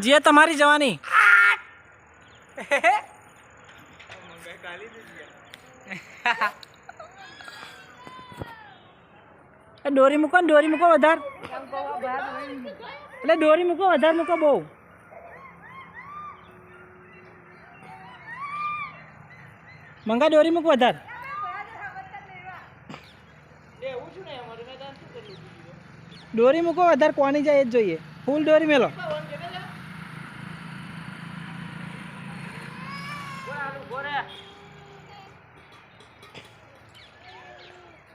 જે તમારી જવાની. દોરી મૂકો ને, દોરી મૂકો વધાર. એટલે દોરી મૂકો, વધાર મૂકો બહુ. મંગા, દોરી મૂકો વધાર. દોરી મૂકો, વધારે કોની જાય એ જ જોઈએ. ફૂલ દોરી મેલો.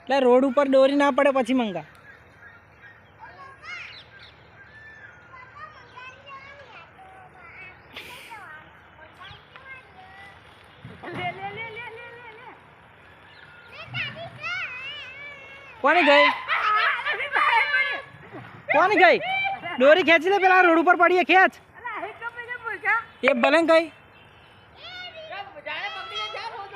એટલે રોડ ઉપર દોરી ના પડે પછી મંગા કોની ગઈ કોની ગઈ દોરી ખેંચી લે પેલા રોડ ઉપર પડીએ ખેંચ એ ભલે ને ગઈ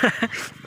Ha ha.